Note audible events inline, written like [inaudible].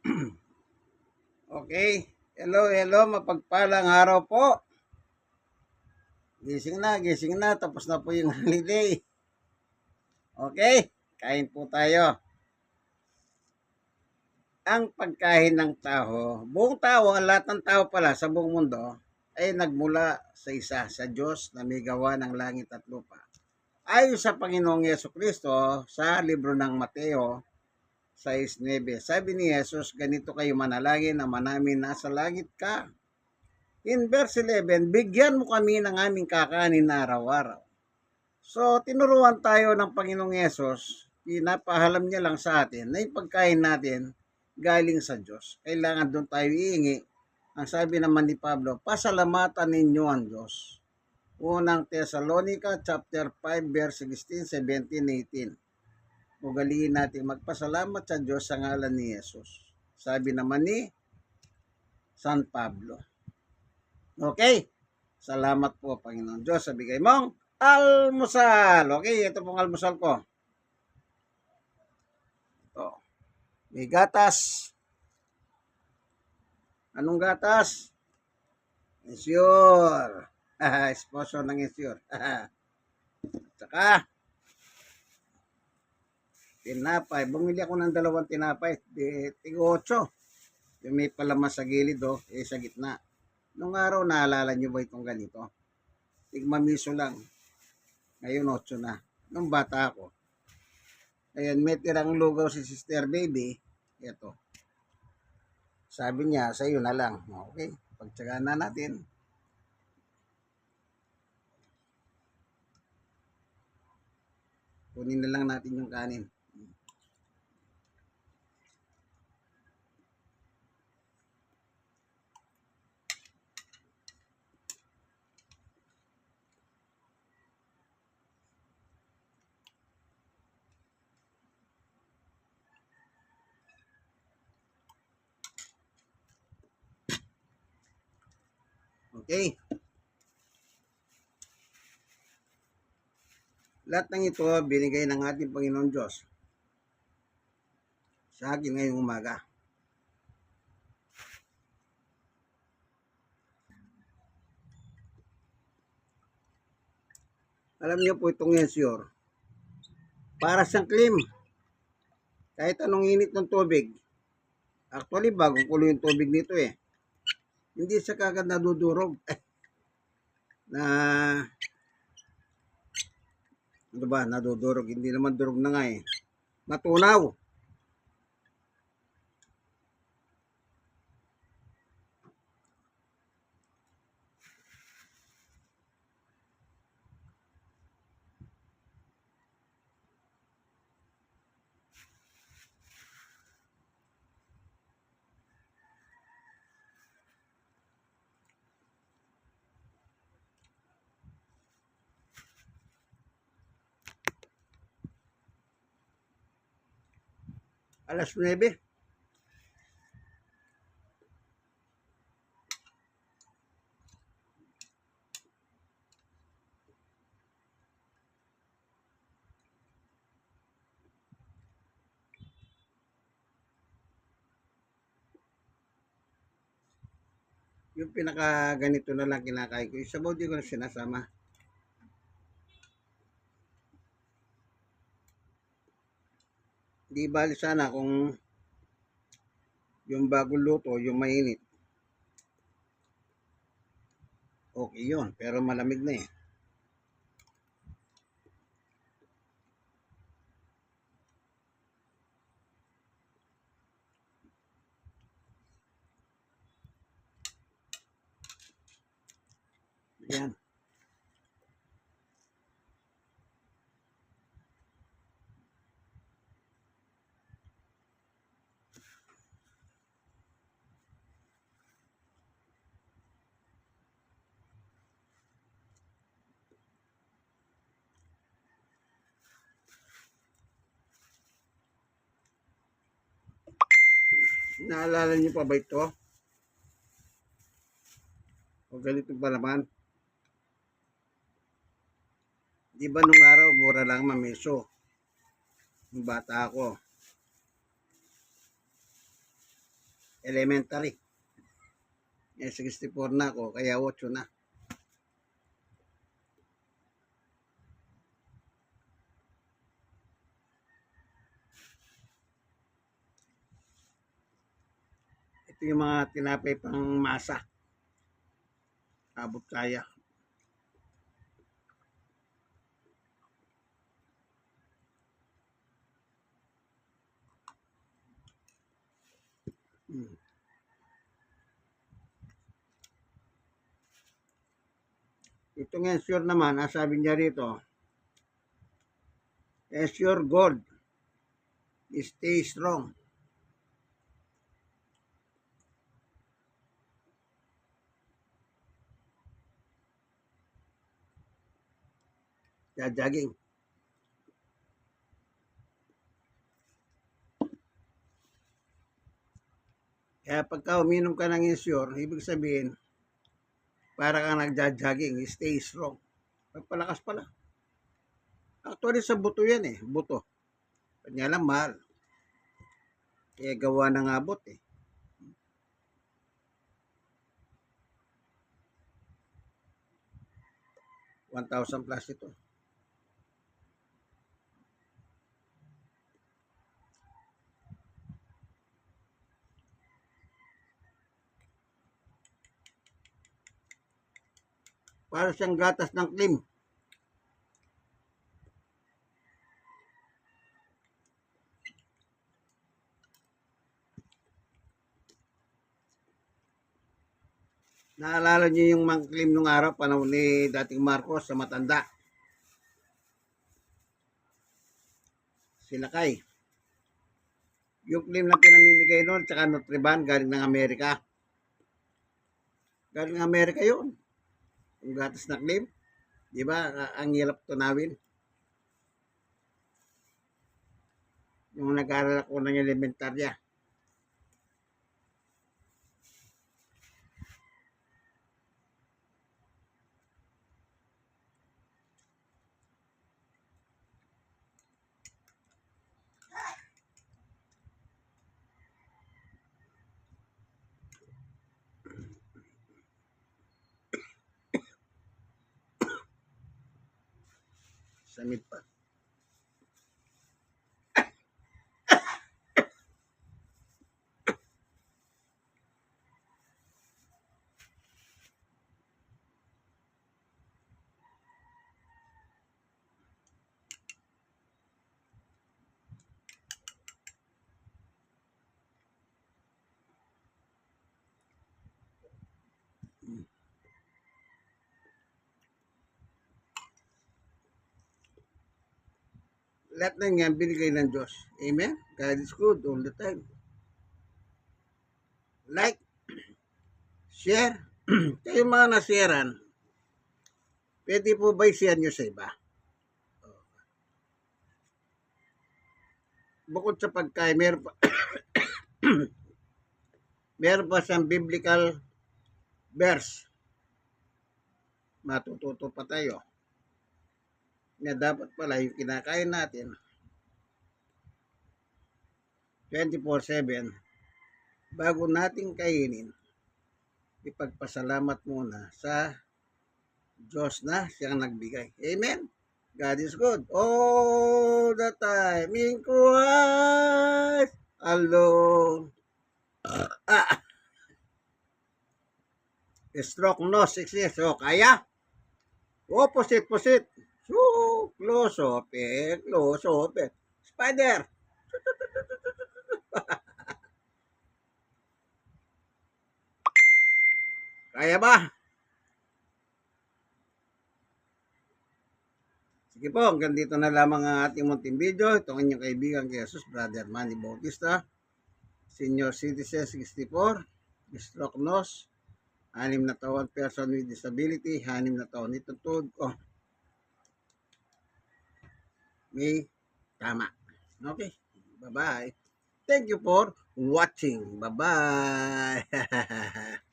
[clears throat] okay. Hello, hello. Mapagpalang araw po. Gising na, gising na. Tapos na po yung [laughs] holiday. Okay. Kain po tayo. Ang pagkain ng tao, buong tao, lahat ng tao pala sa buong mundo, ay nagmula sa isa, sa Diyos na may gawa ng langit at lupa. Ayon sa Panginoong Yeso Kristo, sa libro ng Mateo 6.9, sabi ni Jesus, ganito kayo manalangin na manamin nasa langit ka. In verse 11, bigyan mo kami ng aming kakanin na araw-araw. So, tinuruan tayo ng Panginoong Yesus, pinapahalam niya lang sa atin na yung pagkain natin galing sa Diyos. Kailangan doon tayo iingi. Ang sabi naman ni Pablo, pasalamatan ninyo ang Diyos. Unang Thessalonica chapter 5 verse 16, 17, 18. Ugaliin natin magpasalamat sa Diyos sa ngalan ni Yesus. Sabi naman ni San Pablo. Okay? Salamat po, Panginoon Diyos, sa bigay mong almusal. Okay, ito pong almusal ko. Ito. May gatas. Anong gatas? Ensure. [laughs] Esposo ng ensure. [laughs] Tsaka, tinapay. Bumili ako ng dalawang tinapay. Di, tigo 8. Yung may palamas sa gilid, oh, eh, sa gitna. Nung araw, naalala nyo ba itong ganito? Tigmamiso lang. Ngayon, 8 na. Nung bata ako. Ayan, may tirang lugaw si Sister Baby. Ito. Sabi niya, sa iyo na lang. Okay, pagtsagaan na natin. Kunin na lang natin yung kanin. Okay. Lahat ng ito binigay ng ating Panginoon Diyos sa akin ngayong umaga. Alam niyo po itong ensure. Para siyang claim. Kahit anong init ng tubig. Actually, bagong kulo yung tubig nito eh. Hindi siya kagad nadudurog. [laughs] na ano ba, nadudurog. Hindi naman durog na nga eh. Matunaw. Alas 9. Yung pinaka ganito na lang kinakain ko. Yung sabaw di ko na sinasama. Di bali sana kung yung bagong luto, yung mainit. Okay yun, pero malamig na eh. Yan. Naalala niyo pa ba ito? O ganito ba naman? Di ba nung araw, mura lang mamiso. Nung bata ako. elementary. Eh, 64 na ako, kaya 8 na. Ito yung mga tinapay pang masa. Abot kaya. Mm. Ito nga sure naman, sabi niya rito, Ensure gold. Stay strong. Jajaging. Kaya pagka uminom ka ng insure, ibig sabihin, para kang nagja-jogging, stay strong. Pagpalakas pala. Actually, sa buto yan eh. Buto. Kanya lang mahal. Kaya gawa ng abot eh. One thousand plus ito. Para siyang gatas ng klim. Naalala niyo yung mangklim nung araw, panahon ni dating Marcos sa matanda. Sila kay. Yung claim na pinamimigay noon, tsaka Nutriban, galing ng Amerika. Galing ng Amerika yun. Yung gatas na claim. Di ba? Ang hirap tunawin. Yung nag-aaral ako ng elementarya. Samit pa. Lahat na yan binigay ng Diyos. Amen? God is good all the time. Like, [clears throat] share. [clears throat] Kayo mga nasharean, pwede po ba i-share nyo sa iba? Bukod sa pagkain, meron pa, [clears throat] meron pa siyang biblical verse. Matututo pa tayo na dapat pala yung kinakain natin 24-7 bago nating kainin ipagpasalamat muna sa Diyos na siyang nagbigay. Amen? God is good all the time in Christ alone. Ah. Stroke no success. O, kaya? Opposite, opposite. So, close open, close open. Spider. [laughs] Kaya ba? Sige po, hanggang dito na lamang ang ating munting video. Ito ang inyong kaibigan kay Jesus, Brother Manny Bautista. Senior Citizen 64, stroke nose, anim na taon person with disability, anim na taon itutod ko. May tama. Okay. Bye-bye. Thank you for watching. Bye-bye. [laughs]